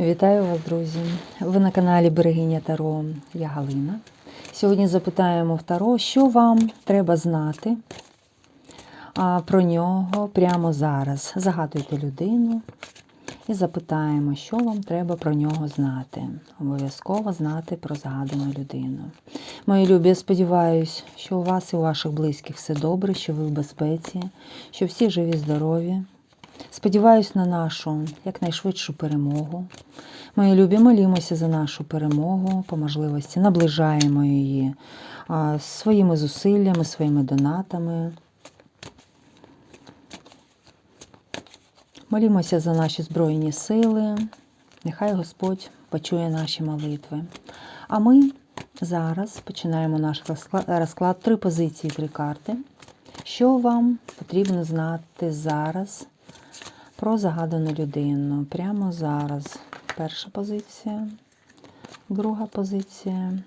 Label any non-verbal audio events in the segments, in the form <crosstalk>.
Вітаю вас, друзі! Ви на каналі Берегиня Таро. Я Галина. Сьогодні запитаємо в Таро, що вам треба знати про нього прямо зараз. Загадуйте людину і запитаємо, що вам треба про нього знати. Обов'язково знати про загадану людину. Мої любі, я сподіваюся, що у вас і у ваших близьких все добре, що ви в безпеці, що всі живі, здорові. Сподіваюсь на нашу якнайшвидшу перемогу. Мої любі, молімося за нашу перемогу по можливості, наближаємо її своїми зусиллями, своїми донатами. Молімося за наші Збройні сили. Нехай Господь почує наші молитви. А ми зараз починаємо наш розклад три позиції, три карти. Що вам потрібно знати зараз про загадану людину? Прямо зараз. Перша позиція, друга позиція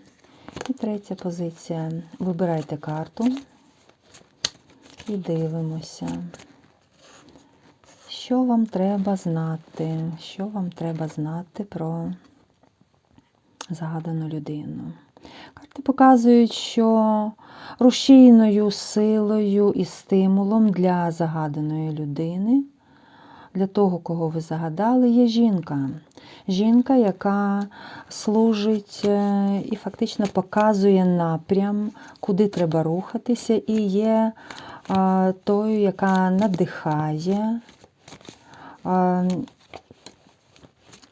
і третя позиція. Вибирайте карту і дивимося. Що вам треба знати? Що вам треба знати про загадану людину? Карти показують, що рушійною силою і стимулом для загаданої людини, для того, кого ви загадали, є жінка. Жінка, яка служить е, і фактично показує напрям, куди треба рухатися, і є е, тою, яка надихає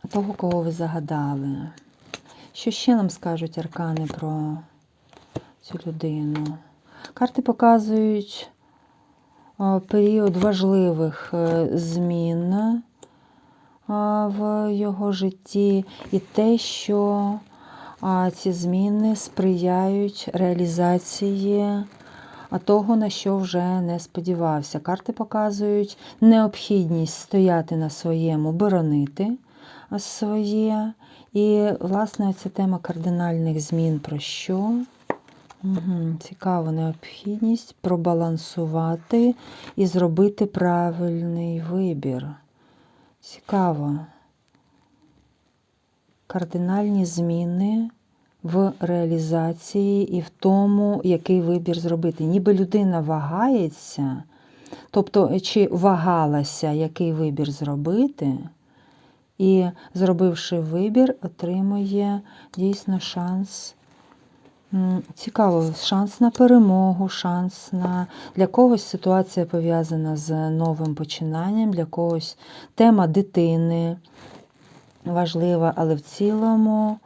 того, кого ви загадали. Що ще нам скажуть аркани про цю людину? Карти показують період важливих е, змін в його житті і те, що ці зміни сприяють реалізації того, на що вже не сподівався. Карти показують необхідність стояти на своєму, боронити своє. І, власне, ця тема кардинальних змін про що? Угу. Цікаво, необхідність пробалансувати і зробити правильний вибір. Цікаво. Кардинальні зміни в реалізації і в тому, який вибір зробити. Ніби людина вагається, тобто, чи вагалася, який вибір зробити, і, зробивши вибір, отримує дійсно шанс. Цікаво, шанс на перемогу, шанс на для когось ситуація пов'язана з новим починанням, для когось тема дитини важлива, але в цілому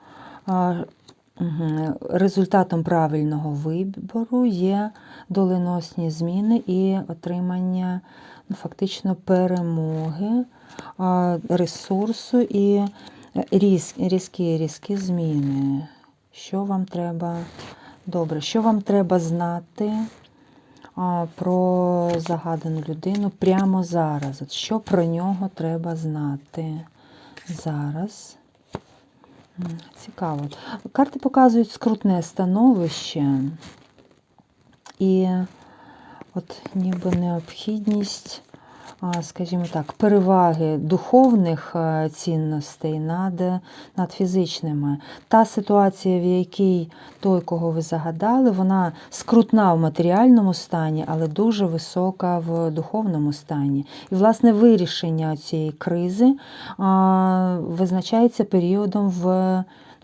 результатом правильного вибору є доленосні зміни і отримання ну, фактично перемоги, ресурсу і різкі різкі зміни. Що вам треба добре, що вам треба знати про загадану людину прямо зараз? От Що про нього треба знати зараз? Цікаво. Карти показують скрутне становище і от ніби необхідність, скажімо так, переваги духовних цінностей над над фізичними. Та ситуація, в якій той, кого ви загадали, вона скрутна в матеріальному стані, але дуже висока в духовному стані. І, власне, вирішення цієї кризи визначається періодом в,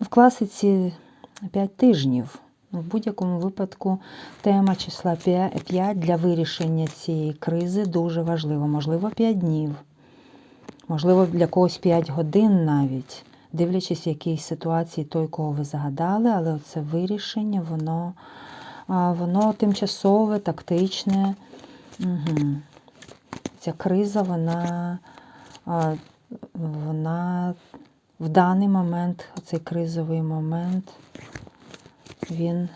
в класиці 5 тижнів. В будь-якому випадку тема числа 5 для вирішення цієї кризи дуже важлива. Можливо, 5 днів, можливо, для когось 5 годин навіть, дивлячись, в якій ситуації той, кого ви загадали, але це вирішення, воно воно тимчасове, тактичне. Угу. Ця криза, вона, вона в даний момент, цей кризовий момент, він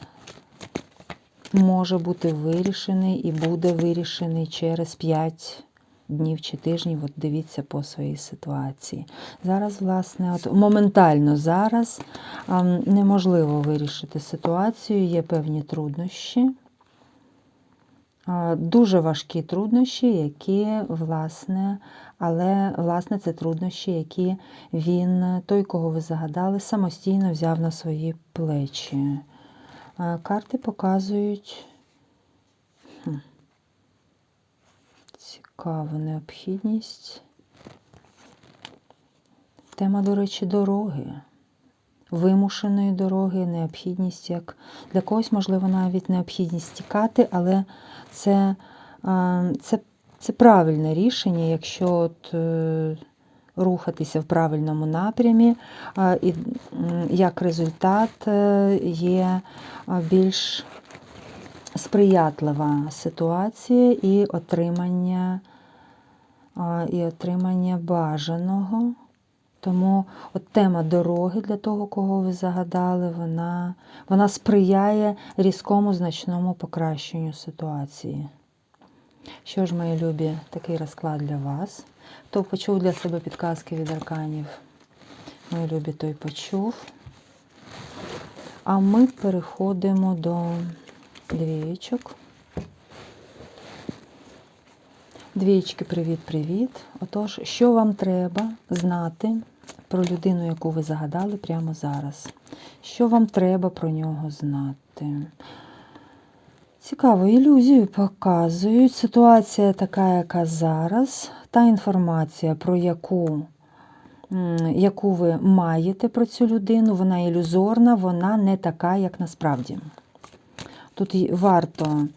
може бути вирішений і буде вирішений через 5 днів чи тижнів. От дивіться по своїй ситуації. Зараз, власне, от моментально зараз неможливо вирішити ситуацію, є певні труднощі. дуже важкі труднощі, які, власне, але, власне, це труднощі, які він, той, кого ви загадали, самостійно взяв на свої плечі. Карти показують цікаву необхідність. Тема, до речі, дороги. Вимушеної дороги, необхідність як для когось, можливо, навіть необхідність тікати, але це, це, це правильне рішення, якщо от, е, рухатися в правильному напрямі, і як результат е, є більш сприятлива ситуація і отримання, і отримання бажаного. Тому от тема дороги для того, кого ви загадали, вона, вона сприяє різкому значному покращенню ситуації. Що ж, мої любі, такий розклад для вас. Хто почув для себе підказки від арканів, мої любі, той почув. А ми переходимо до двієчок. Двієчки, привіт-привіт. Отож, що вам треба знати про людину, яку ви загадали прямо зараз? Що вам треба про нього знати? Цікаво, ілюзію показують. Ситуація така, яка зараз. Та інформація, про яку, яку ви маєте про цю людину, вона ілюзорна, вона не така, як насправді. Тут варто,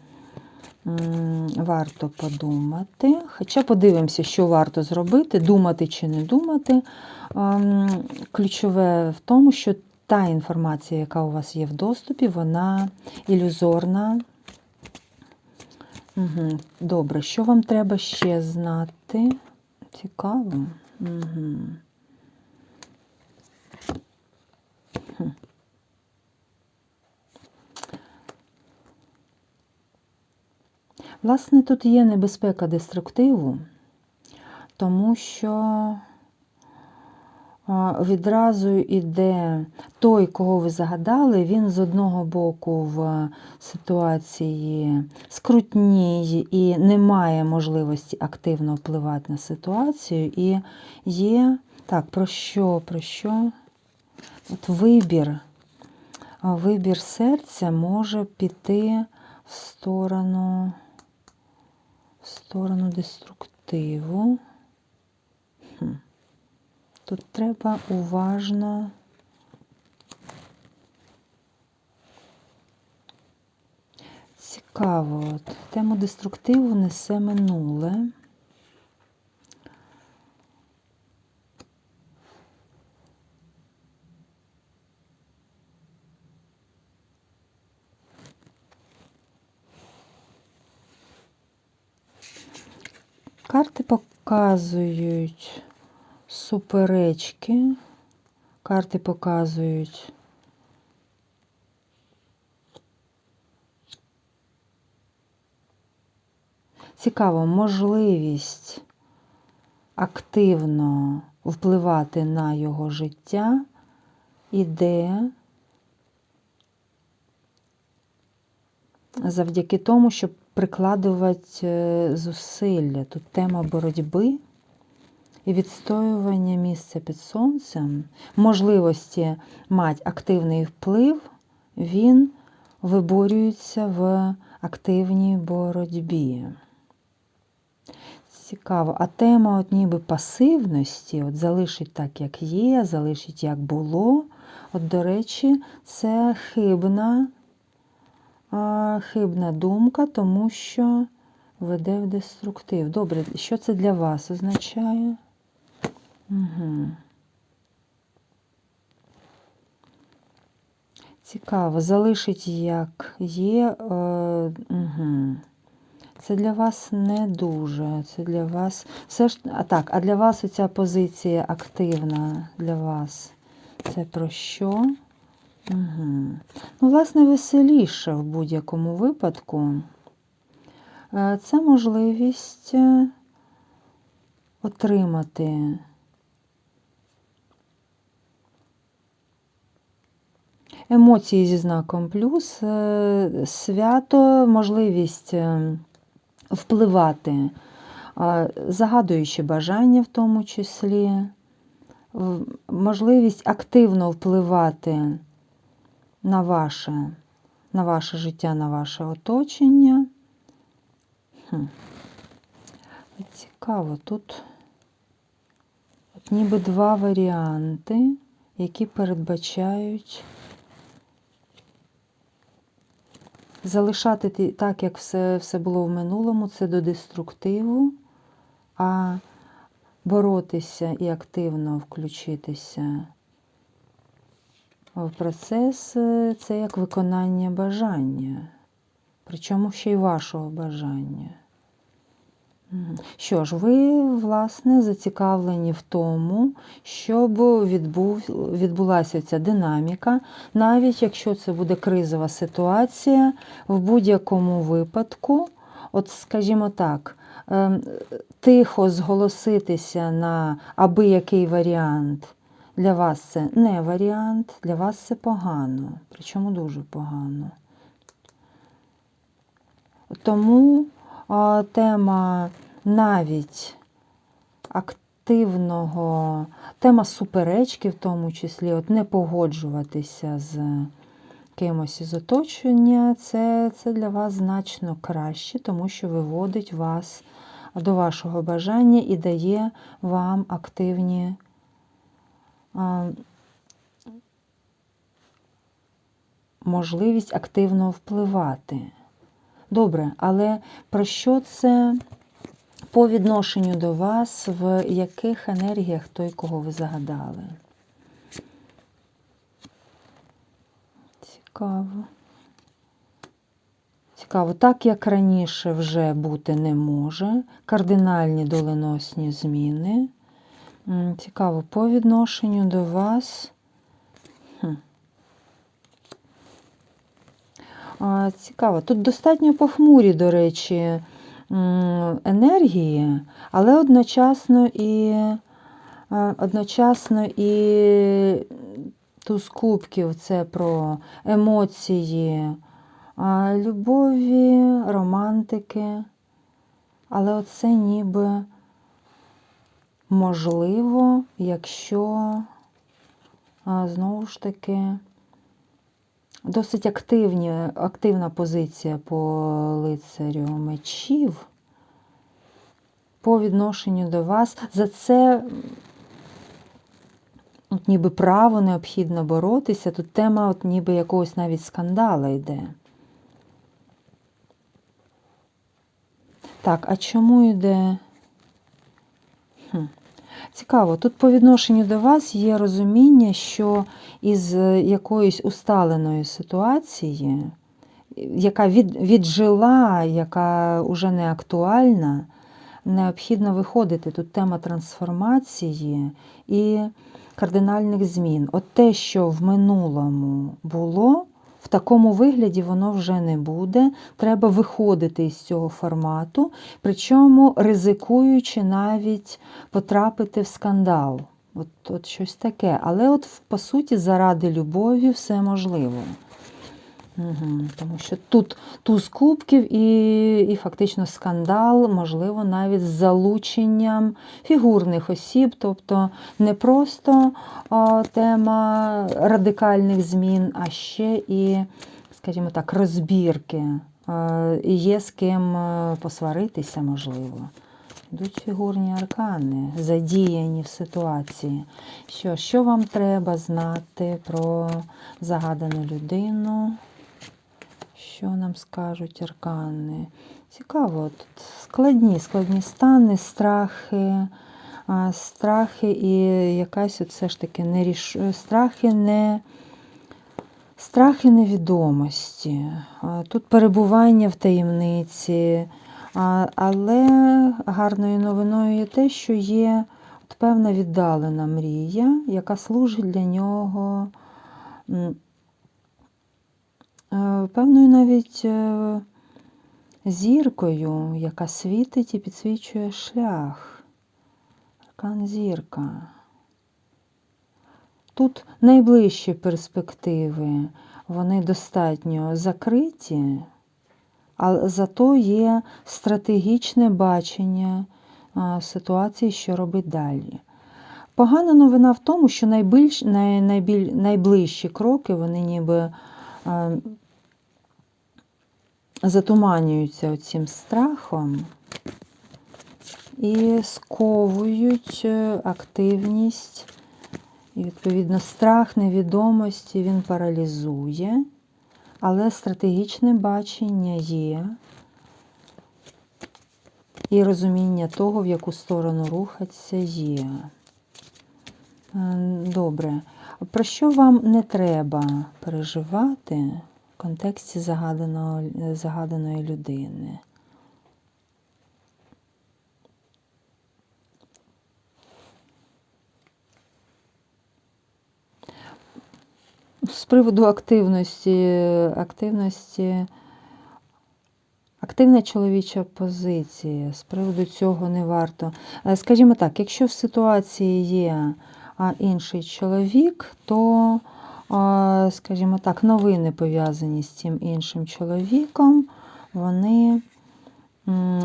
варто подумати. Хоча подивимося, що варто зробити, думати чи не думати. Ем, Ключове в тому, що та інформація, яка у вас є в доступі, вона ілюзорна. Угу. Добре, що вам треба ще знати? Цікаво. Угу. Власне, тут є небезпека деструктиву, тому що відразу йде той, кого ви загадали, він з одного боку в ситуації скрутній і не має можливості активно впливати на ситуацію. І є, так, про що, про що? От вибір. Вибір серця може піти в сторону, в сторону деструктиву. Хм. Тут треба уважно. Цікаво, от. тему деструктиву несе минуле. Карти показують суперечки. Карти показують цікаво, можливість активно впливати на його життя іде завдяки тому, щоб прикладувати е, зусилля. Тут тема боротьби і відстоювання місця під сонцем, можливості мати активний вплив, він виборюється в активній боротьбі. Цікаво, а тема от ніби пасивності, от залишить так, як є, залишить як було. От, до речі, це хибна, а, хибна думка, тому що веде в деструктив. Добре, що це для вас означає? Угу. Цікаво, залишить як є. Е, угу. Це для вас не дуже. Це для вас. Все ж, а так, а для вас оця позиція активна для вас. Це про що? Угу. Ну, власне, веселіше в будь-якому випадку. Е, Це можливість е, отримати емоції зі знаком плюс, е, свято, можливість е, впливати, загадуючи бажання в тому числі, можливість активно впливати на ваше, на ваше життя, на ваше оточення. Хм. Цікаво, тут ніби два варіанти, які передбачають залишати так, як все, все було в минулому, це до деструктиву, а боротися і активно включитися в процес е, це як виконання бажання, причому ще й вашого бажання. Що ж, ви, власне, зацікавлені в тому, щоб відбув, відбулася ця динаміка, навіть якщо це буде кризова ситуація, в будь-якому випадку, от скажімо так, ем, тихо зголоситися на аби який варіант, для вас це не варіант, для вас це погано, причому дуже погано. Тому тема навіть активного, тема суперечки, в тому числі, от не погоджуватися з кимось із оточення, це, це для вас значно краще, тому що виводить вас до вашого бажання і дає вам активні. Можливість активно впливати. Добре, але про що це по відношенню до вас, в яких енергіях той, кого ви загадали? Цікаво. Цікаво, так як раніше вже бути не може. Кардинальні доленосні зміни. Цікаво, по відношенню до вас. Хм. А, Цікаво. Тут достатньо похмурі, до речі, енергії, але одночасно і одночасно і туз кубків це про емоції, любові, романтики. Але оце ніби можливо, якщо знову ж таки досить активні, активна позиція по лицарю мечів по відношенню до вас. За це от ніби право необхідно боротися. Тут тема от ніби якогось навіть скандала йде. Так, а чому йде? Хм. Цікаво, тут по відношенню до вас є розуміння, що із якоїсь усталеної ситуації, яка від, віджила, яка вже не актуальна, необхідно виходити. Тут тема трансформації і кардинальних змін. От те, що в минулому було, в такому вигляді воно вже не буде. Треба виходити із цього формату, причому ризикуючи навіть потрапити в скандал. От, от щось таке. Але от по суті, заради любові все можливо. Угу. Тому що тут туз кубків і, і фактично скандал, можливо, навіть з залученням фігурних осіб, тобто не просто а, тема радикальних змін, а ще і, скажімо так, розбірки. І є з ким е, посваритися, можливо. Йдуть фігурні аркани, задіяні в ситуації. Що, що вам треба знати про загадану людину? Що нам скажуть аркани? Цікаво, тут складні, складні стани, страхи, страхи і якась от все ж таки неріш... страхи не. Страхи невідомості. Тут перебування в таємниці, але гарною новиною є те, що є певна віддалена мрія, яка служить для нього певною навіть е, зіркою, яка світить і підсвічує шлях. Аркан зірка. Тут найближчі перспективи, вони достатньо закриті, але зато є стратегічне бачення ситуації, що робить далі. Погана новина в тому, що найбільш, най, найбіль, найближчі кроки вони ніби затуманюються цим страхом і сковують е, активність. І, відповідно, страх невідомості він паралізує, але стратегічне бачення є. І розуміння того, в яку сторону рухатися є. Е, Добре. Про що вам не треба переживати в контексті загаданого, загаданої людини? З приводу активності, активності, активна чоловіча позиція. З приводу цього не варто. Е, Скажімо так, якщо в ситуації є інший чоловік, то, скажімо так, новини пов'язані з цим іншим чоловіком, вони,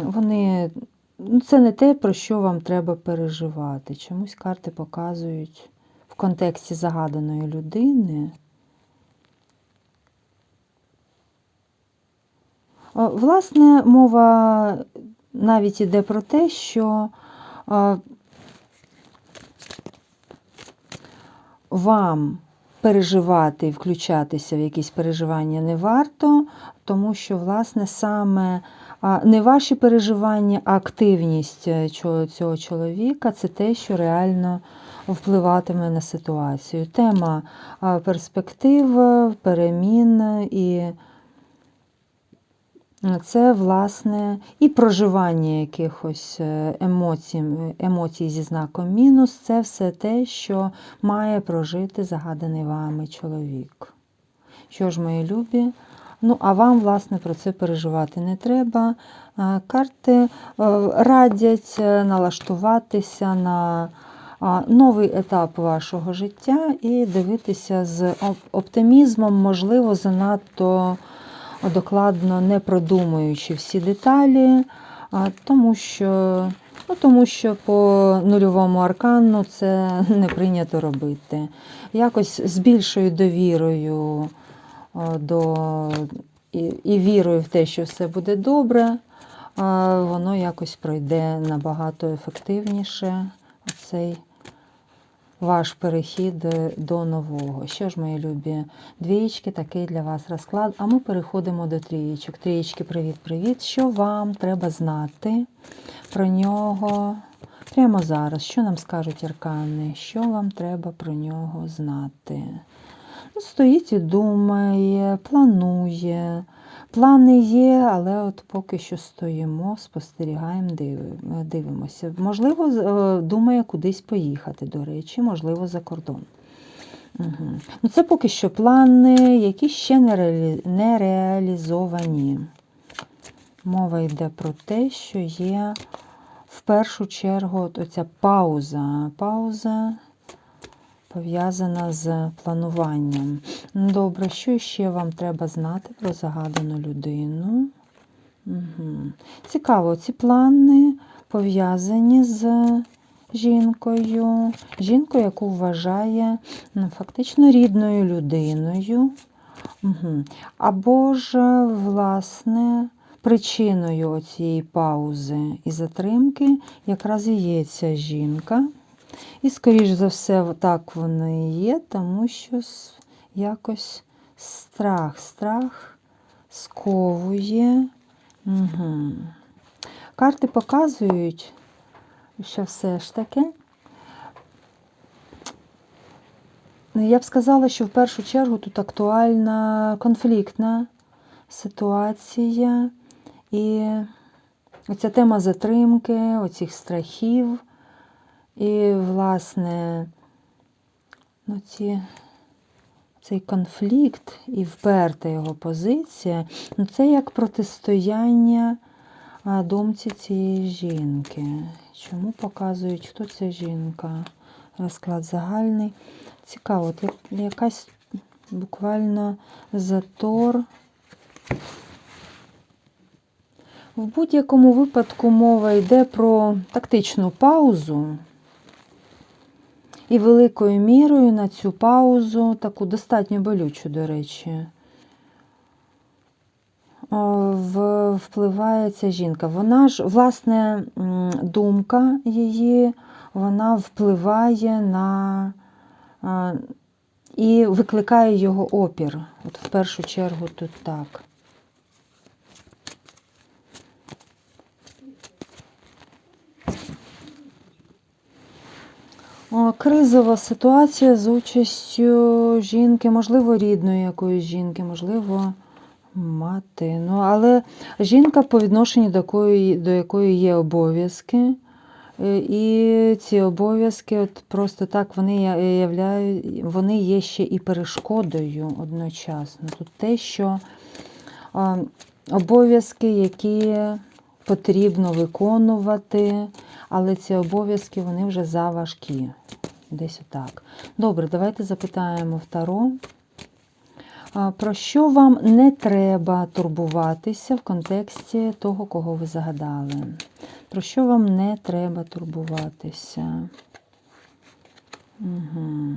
вони ну, це не те, про що вам треба переживати. Чомусь карти показують в контексті загаданої людини. Власне, мова навіть іде про те, що вам переживати і включатися в якісь переживання не варто, тому що, власне, саме не ваші переживання, а активність е, цього чоловіка це те, що реально впливатиме на ситуацію. Тема перспектив, перемін і це, власне, і проживання якихось е, емоцій, емоцій зі знаком мінус це все те, що має прожити загаданий вами чоловік. Що ж, мої любі? Ну, а вам, власне, про це переживати не треба. Е, Карти е, радять е, налаштуватися на новий етап вашого життя і дивитися з оптимізмом, можливо, занадто докладно не продумуючи всі деталі, тому що, ну, тому що по нульовому аркану це <laughs> не прийнято робити. Якось з більшою довірою до, і, і вірою в те, що все буде добре, воно якось пройде набагато ефективніше. Оцей ваш перехід е, до нового. Що ж, мої любі, двієчки, такий для вас розклад. А ми переходимо до трієчок. Трієчки, привіт-привіт. Що вам треба знати про нього прямо зараз? Що нам скажуть аркани? Що вам треба про нього знати? Ну, Стоїть і думає, планує. Плани є, але от поки що стоїмо, спостерігаємо, дивимося. Можливо, е, думає кудись поїхати, до речі, можливо, за кордон. Угу. Ну, це поки що плани, які ще не, реалі... не реалізовані. Мова йде про те, що є в першу чергу оця пауза. Пауза пов'язана з плануванням. Ну, Добре, що ще вам треба знати про загадану людину? Угу. Цікаво, ці плани пов'язані з жінкою. Жінкою, яку вважає ну, фактично рідною людиною. Угу. Або ж, власне, причиною цієї паузи і затримки якраз і є ця жінка. І, скоріш за все, так воно і є, тому що якось страх, страх сковує. Угу. Карти показують, що все ж таки. Я б сказала, що в першу чергу тут актуальна конфліктна ситуація. І оця тема затримки, оцих страхів. І, власне, ну, ці, цей конфлікт і вперта його позиція, ну, це як протистояння думці цієї жінки. Чому показують, хто ця жінка? Розклад загальний. Цікаво, якась буквально затор. В будь-якому випадку мова йде про тактичну паузу. І великою мірою на цю паузу, таку достатньо болючу, до речі, впливає ця жінка. Вона ж, власне, думка її, вона впливає на і викликає його опір. От в першу чергу тут так. Кризова ситуація з участю жінки, можливо, рідної якоїсь жінки, можливо, мати. Ну, але жінка по відношенню до якої, до якої є обов'язки. Е, І ці обов'язки, от просто так вони являють, вони є ще і перешкодою одночасно. Тут те, що обов'язки, які потрібно виконувати, але ці обов'язки вони вже заважкі. Десь отак. Добре, давайте запитаємо в Таро. Про що вам не треба турбуватися в контексті того, кого ви загадали? Про що вам не треба турбуватися? Угу.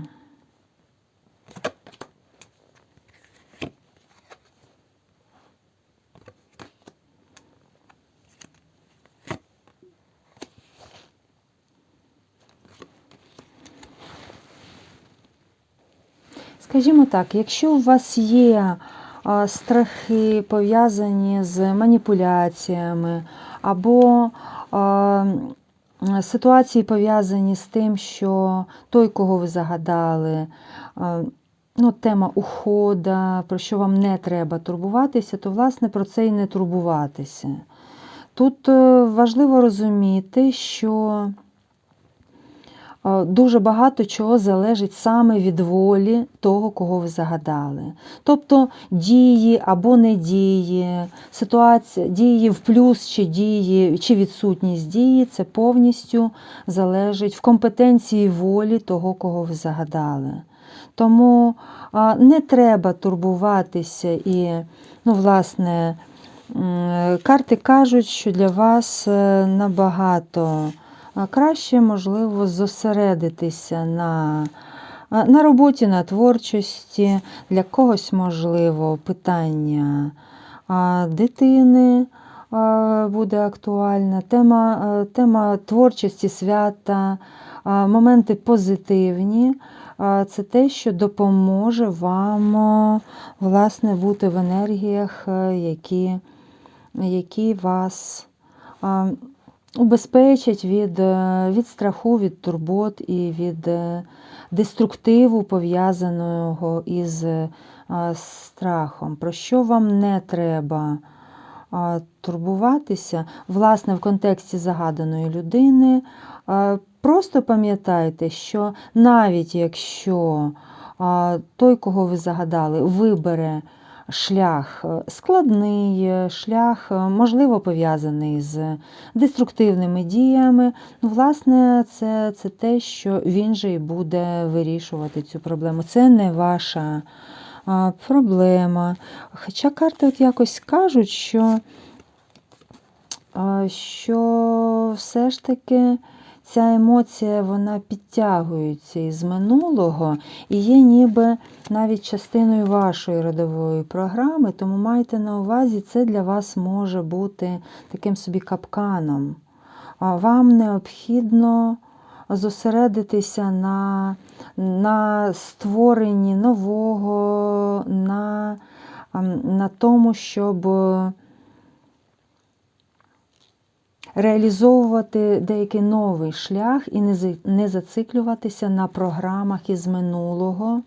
Скажімо так, якщо у вас є страхи пов'язані з маніпуляціями, або ситуації пов'язані з тим, що той, кого ви загадали, ну, тема ухода, про що вам не треба турбуватися, то, власне, про це і не турбуватися. Тут е, важливо розуміти, що Дуже багато чого залежить саме від волі того, кого ви загадали. Тобто дії або не дії, ситуація, дії в плюс чи дії, чи відсутність дії це повністю залежить в компетенції волі того, кого ви загадали. Тому не треба турбуватися і, ну, власне, карти кажуть, що для вас е, набагато краще, можливо, зосередитися на, на роботі, на творчості, для когось, можливо, питання дитини буде актуальна, тема, тема творчості, свята, моменти позитивні. Це те, що допоможе вам власне, бути в енергіях, які, які вас убезпечать від, е, від страху, від турбот і від е, деструктиву, пов'язаного із е, страхом. Про що вам не треба турбуватися, власне, в контексті загаданої людини. Просто пам'ятайте, що навіть якщо той, кого ви загадали, вибере шлях е, складний, е, шлях, е, можливо, пов'язаний з деструктивними діями. Ну, власне, це, це те, що він же і буде вирішувати цю проблему. Це не ваша проблема. Хоча карти от якось кажуть, що, що все ж таки. Ця емоція вона підтягується із минулого і є ніби навіть частиною вашої родової програми, тому майте на увазі, це для вас може бути таким собі капканом. Вам необхідно зосередитися на, на створенні нового, на, ем, на тому, щоб реалізовувати деякий новий шлях і не зациклюватися на програмах із минулого.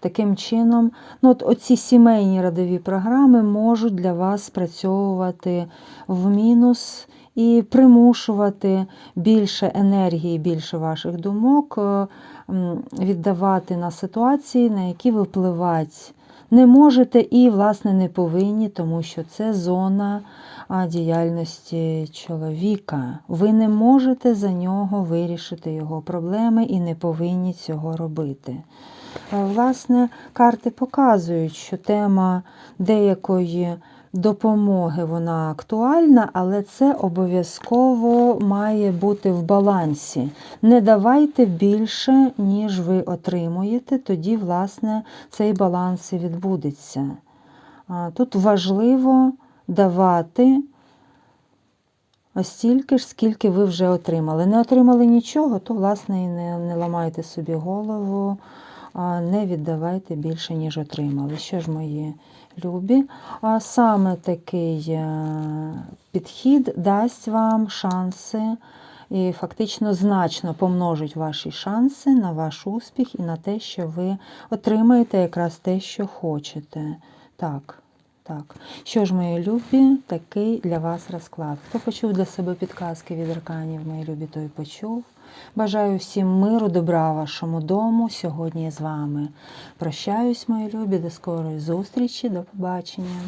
Таким чином, ну от оці сімейні родові програми можуть для вас спрацьовувати в мінус і примушувати більше енергії, більше ваших думок е, віддавати на ситуації, на які ви впливати не можете і, власне, не повинні, тому що це зона діяльності чоловіка. Ви не можете за нього вирішити його проблеми і не повинні цього робити. Е, Власне, карти показують, що тема деякої допомоги вона актуальна, але це обов'язково має бути в балансі. Не давайте більше, ніж ви отримуєте, тоді, власне, цей баланс і відбудеться. Тут важливо давати ось стільки ж, скільки ви вже отримали. Не отримали нічого, то, власне, і не, не ламайте собі голову, не віддавайте більше, ніж отримали. Що ж, мої любі? Саме такий е, підхід дасть вам шанси і фактично значно помножить ваші шанси на ваш успіх і на те, що ви отримаєте якраз те, що хочете. Так. Так, що ж, мої любі, такий для вас розклад. Хто почув для себе підказки від арканів, мої любі, той почув. Бажаю всім миру, добра вашому дому. Сьогодні з вами прощаюсь, мої любі. До скорої зустрічі, до побачення.